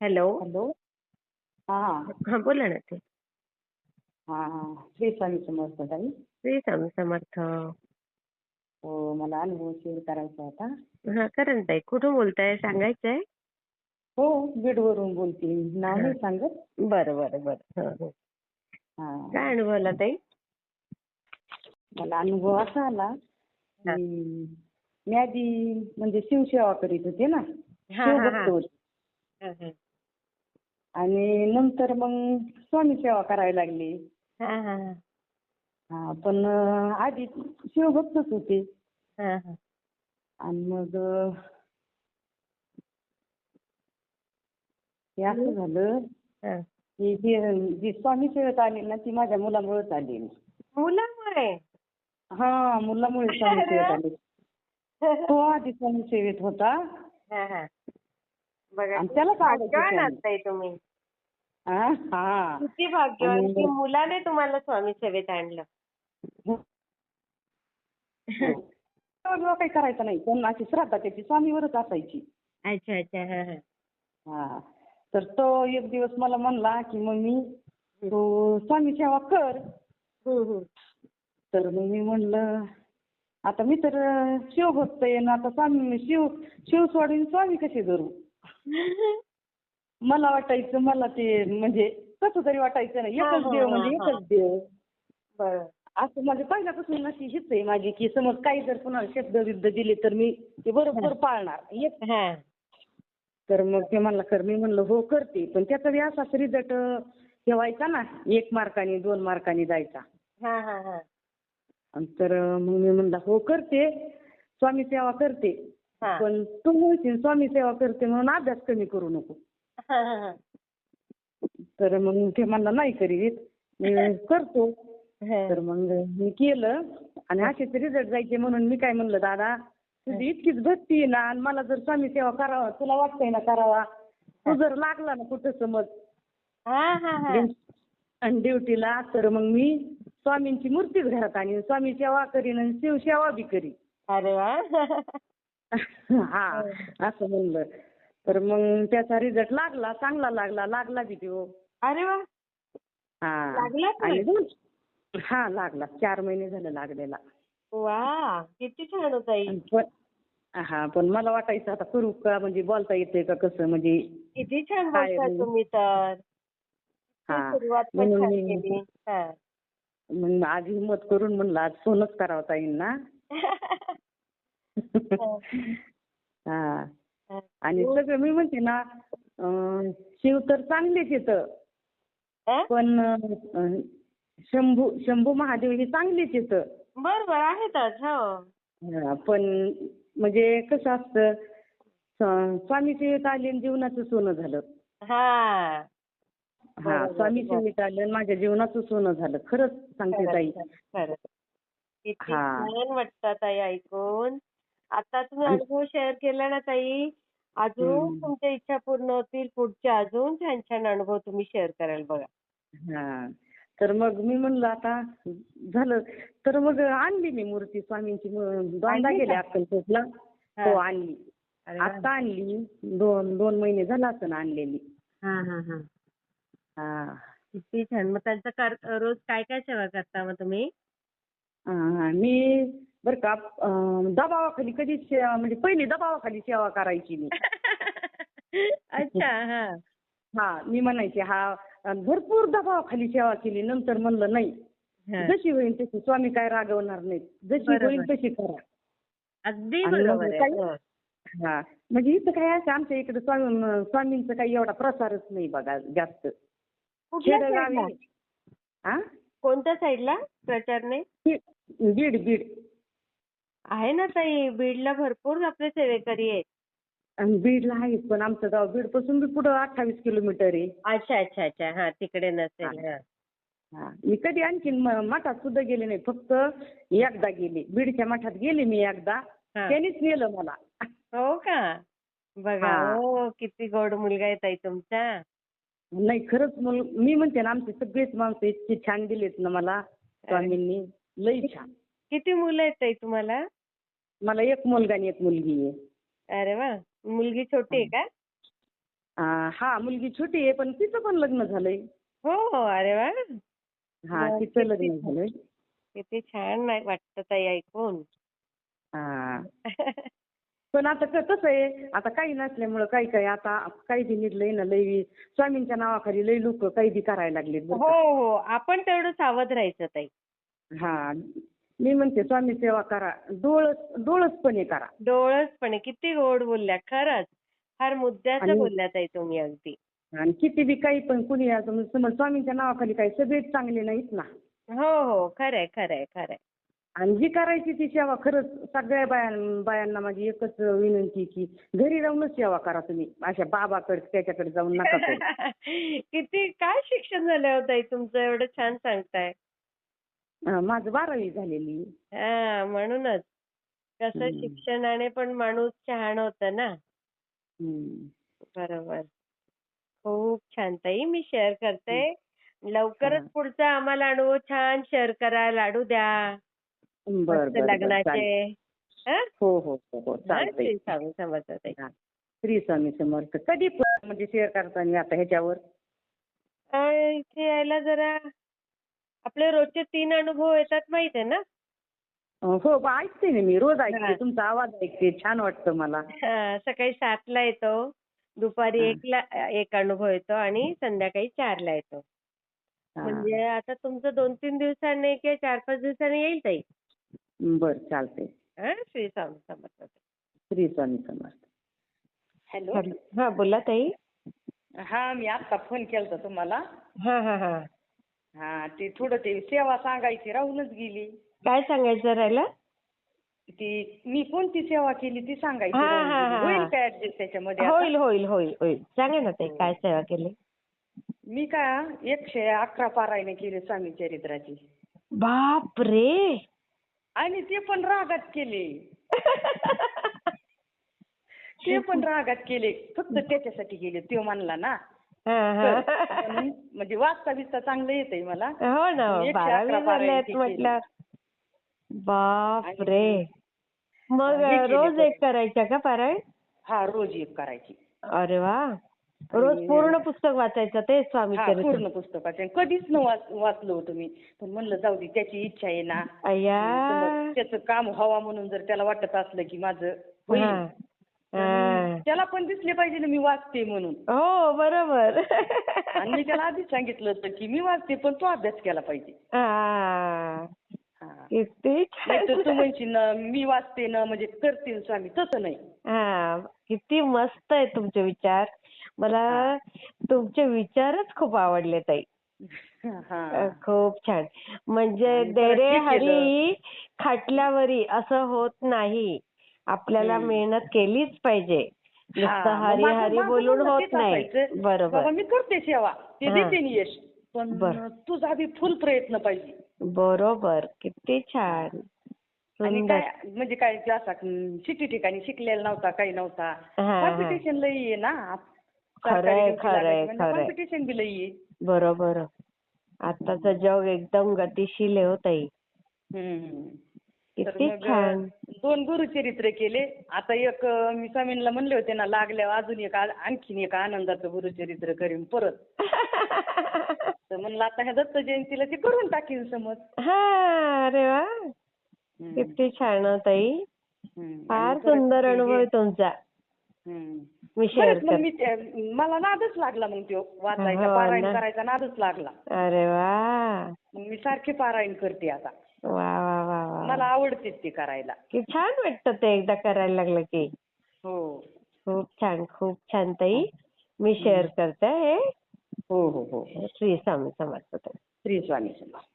Hello. Hello. हा. हा बोला ना ते हा श्री स्वामी समर्थ ताई. श्री स्वामी समर्थ. हो मला अनुभव शेअर करायचा होता. हा करा ना ताई. कुठून बोलताय? सांगायचंय? हो बीडवरून बोलते नाव नाही सांगत. बरं बरं बरं. हं, हं. हा. काय अनुभवला ताई? मला अनुभव असा आला की मी आधी म्हणजे शिवसेवा करीत होते ना. हा, हा, हा. शिवभक्त होते. हं, हं. आणि नंतर मग स्वामी सेवा करायला लागली हा, हा, हा. हा पण आधी शिवभक्तच होते हा, हा. आणि मग हे असं झालं हा. की जी जी स्वामी सेवेत आली ना ती माझ्या मुलामुळेच आली मुलामुळे हा मुलामुळे स्वामी सेवेत आली तो आधी स्वामी सेवेत होता हा, हा. बघा आवडते भाग्यवान तुम्ही. हा हा. किती भाग्यवान. की मुलाने तुम्हाला स्वामी सेवेत आणलं. तेव्हा काही करायचं नाही. पण अशी श्रद्धा त्याची स्वामीवरच असायची. अच्छा अच्छा हा, हा. हा. तर तो एक दिवस मला म्हणला की मम्मी तू स्वामी सेवा कर. तर मग मी म्हणलं आता मी तर शिवभक्त आहे ना आता स्वामी शिव शिव सोडून स्वामी कसे धरू? मला वाटायचं मला ते म्हणजे कसं तरी वाटायचं ना एकच देव म्हणजे. एकच देव. बरं. असं माझं पहिल्यापासून अशी हिच आहे माझी की समज काही जर कुणाला शब्द विब्द दिले तर मी ते बरोबर पाळणार. एक तर मग ते म्हणला कर मी म्हणलं हो करते. पण त्याचा बी असाच रिझल्ट ठेवायचा ना एक मार्काने दोन मार्काने जायचा. हा हा हा. तर मग मी म्हणलं हो करते. स्वामी सेवा करते. पण तू म्हणशील स्वामी सेवा करते म्हणून अभ्यास कमी करू नको. तर मग ते म्हणला नाही करीत. मी करतो. तर मग मी केलं आणि असेच रिझल्ट जायचे म्हणून मी काय म्हणलं दादा तुझी इतकीच भक्ती आहे ना आणि मला जर स्वामी सेवा करावा तुला वाटतंय ना करावा तू जर लागला ना कुठं समज. आणि ड्युटीला तर मग मी स्वामींची मूर्तीच घरात आणि स्वामी सेवा करीन आणि शिव सेवा बी करीन. अरे वा. हा असं म्हणलं. तर मग त्याचा रिझल्ट लागला चांगला लागला लागला बी तो अरे वा. हा. लागला पण? आणि दोन- हा लागला. चार महिने झाले लागलेला. वा किती छान होता आणि पण हा पण मला वाटायचं आता करू का? म्हणजे बोलता येते का कसं? म्हणजे किती छान काय बोलता म्हणजे? तुम्ही तर. हा. सुरुवात पण म्हणून छान मी केली. हा. मग आज हिंमत करून म्हणलं आज फोनच करावा ताईंना. हा. आणि सगळं मी म्हणते ना शिव तर चांगलेच येतं. हा? पण अं, शंभू शंभू महादेव हे चांगलेच येतं. बर बर आहेतच हो. हा, पण म्हणजे कसं असतं स्वामी सेवेत आले आणि जीवनाचं सोनं झालं. हा. हा बरोबर, स्वामी बरोबर. सेवेत आलं आणि माझ्या जीवनाचं सोनं झालं. खरंच सांगते ताई. खरंच, खरंच. किती हा. छान वाटतं ताई ऐकून. आता तुम्ही अनुभव शेअर केला ना ताई अजून. तुमच्या इच्छा पूर्ण होतील पुढचे अजून छान छान अनुभव तुम्ही शेअर कराल बघा. हा. तर मग मी म्हणलं आता झालं. तर मग आणली मी मूर्ती स्वामींची दोनदा आणली गेले का? अक्कलकोटला. हा. हो आणली. अरे वा. आता आणली दोन दोन महिने झाला असं आणलेली. हा हा हा. हा. किती छान. मग त्यांचं कर रोज काय काय सेवा करता मग तुम्ही? मी बरं का अं, दबावाखाली कधी म्हणजे पहिली दबावाखाली सेवा करायची मी अच्छा हा. हा मी म्हणायचे हा भरपूर दबावाखाली सेवा केली नंतर म्हणलं नाही. हा. जशी होईल तशी स्वामी काय रागवणार नाहीत. जशी बरोबर. होईल तशी करा. अगदी आणि बरोबर मग आहे काय? हो. हा. म्हणजे इथं काय असं आमच्या इकडे स्वामी स्वामींचा काही एवढा प्रसारच नाही बघा जास्त. कुठल्या खेडेगावी साईडला? हा कोणत्या साईडला प्रचार नाही? बीड बीड. आहे ना ताई? बीडला भरपूर आपले सेवेकरी आहेत. आणि बीडला आहे पण आमचं गाव बीडपासून बी पुढं अठ्ठावीस किलोमीटर आहे. अच्छा अच्छा अच्छा. हा तिकडे नसेल. हा. हा. मी कधी आणखीन म- मठात सुद्धा गेले नाही. फक्त एकदा गेले. बीडच्या मठात गेले मी एकदा. हा. त्यांनीच नेलं मला. हो का? बघा हा. हो किती गोड मुलगा आहे ताई तुमचा. नाही खरंच मुल मी म्हणते ना आमचे सगळेच माणसं इतके छान दिलेत ना मला स्वामींनी. लई छान. किती मुलं आहेत ताई तुम्हाला? मला एक मुलगा आणि एक मुलगी आहे. अरे वा मुलगी छोटी आहे का? हा मुलगी छोटी आहे पण तिचं पण लग्न झालंय. हो हो अरे वा. हा वा, तिचं किती- लग्न झालंय. किती छान नाही वाटतं ताई ऐकून. हा. पण आता क- कसं आहे आता काही नसल्यामुळं काही काही आता काही बी निघलंय ना लई स्वामींच्या नावाखाली लई लोक काही बी करायला लागलेत बरं हो का. हो आपण तेवढं सावध राहायचं ताई. हा मी म्हणते स्वामी सेवा करा. डोळस डोळसपणे करा. डोळसपणे. किती गोड बोलल्या. खरंच. फार मुद्द्याचं आणि- बोलल्या ताई तुम्ही अगदी. आणि किती बी काही पण कुणी असं समज स्वामींच्या नावाखाली काही सगळेच चांगले नाहीत ना? हो हो. खरंय खरंय खरंय. आणि जी करायची ती सेवा खरंच सगळ्या बायां बायांना माझी एकच विनंती की घरी राहूनच सेवा करा तुम्ही. अशा बाबाकडे त्याच्याकडे जाऊन नका करू. किती काय शिक्षण झालं हो ताई तुमचं? एवढं छान सांगताय. माझं बारावी झालेली. हा म्हणूनच. कसं. शिक्षणाने पण माणूस छान होतं ना? हम्म. बरोबर. खूप छान. ताई मी शेअर करते. लवकरच. पुढचा आम्हाला अनुभव छान शेअर करा. लाडू द्या. बर मस्त बर, बर. लग्नाचे. हा? हो हो हो हो. हा, चालतंय. श्री स्वामी समर्थ ताई. श्री स्वामी समर्थ. कधी पण म्हणजे शेअर करताना आता ह्याच्यावर? अं, इथे यायला जरा आपले रोजचे तीन अनुभव येतात माहीत आहे ना हो ऐकते ना मी. रोज ऐकते. तुमचा आवाज ऐकते. छान वाटतं मला. हा, सकाळी सातला येतो. दुपारी. एकला एक अनुभव येतो आणि संध्याकाळी चारला येतो. म्हणजे आता तुमचं दोन तीन दिवसांनी किंवा चार पाच दिवसांनी येईल ताई? बर चालतंय. हा श्री स्वामी समर्थ. श्री स्वामी समर्थ. हॅलो. हा बोला ताई. हा मी आता फोन केलता तुम्हाला. हा हा हा. हा ते थोडं ते सेवा सांगायची राहूनच गेली. काय सांगायचं राहिलं? ती मी कोणती सेवा केली ती सांगायची हा, राहून गेली. हा. होईल काय ऍडजस्ट त्याच्यामध्ये आता? होईल होईल होईल होईल. सांगा ना ताई काय सेवा केली? मी काय एकशे अकरा पारायणे केली स्वामी चरित्राची. बाप रे आणि ते पण रागात केले. ते पण रागात केले. फक्त त्याच्यासाठी केले तो म्हणला ना. तर हा. म्हणजे वाचता बिचता चांगलं येतंय मला. हो ना एकशे बारावी अकरा झाले पारायण आहेत केली. म्हटलं. बाप आणि- रे मग हे केले रोज पण. एक करायच्या का पारायण? हा रोज एक करायची. अरे वा. रोज आणि- पूर्ण पुस्तक वाचायचं ते स्वामी हा चरित्र. पूर्ण पुस्तकाचे. कधीच न वाच वाचलो होतो मी पण म्हणलं जाऊ दे त्याची इच्छा आहे ना. अय्या. समज त्याचं काम व्हावा म्हणून जर त्याला वाटत असलं की माझं होईल हा. त्याला पण दिसले पाहिजे ना मी वाचते म्हणून. हो बरोबर. आणि मी त्याला आधीच सांगितलं होतं की मी वाचते पण तो अभ्यास केला पाहिजे. तू म्हणशील ना मी वाचते ना म्हणजे करतील स्वामी तसं नाही. हा. किती मस्त आहे तुमचे विचार. मला तुमचे विचारच खूप आवडले ताई. खूप छान. म्हणजे देरे. हरी खाटल्यावरी असं होत नाही. आपल्याला. मेहनत केलीच पाहिजे. नुसतं हरी हरी बोलून होत नाही. बरोबर. मी करते सेवा. ते. देते यश पण. तुझा आधी फुल प्रयत्न पाहिजे. बरोबर. किती छान. आणि काय म्हणजे काय असा सिटी ठिकाणी शिकलेला नव्हता काही नव्हता. कॉम्पिटिशन लई आहे ना? खरंय, खरंय, खरंय. कॉम्पिटिशन बी लई आहे. बरोबर. आताचं जग एकदम गतिशील आहे हो ताई. किती छान. दोन गुरुचरित्र केले. आता एक मी स्वामींना म्हणले होते ना लागल्यावर अजून एक आणखीन एक आनंदाचं गुरुचरित्र करीन परत. तर म्हणलं आता ह्या दत्त जयंतीला ते करून टाकीन समज. हा अरे वा. किती छान ताई. फार सुंदर अनुभव तुमचा. मी मला नादच लागला मग तो वाचायचा हो पारायण. करायचा नादच लागला. अरे वा. मी सारखे पारायण करते आता. वा मला आवडते ते करायला. की छान वाटतं ते एकदा करायला लागलं की. हो. खूप छान खूप छान ताई. मी शेअर करते हे. हो हो हो. श्री स्वामी समर्थ ताई. श्री स्वामी समर्थ.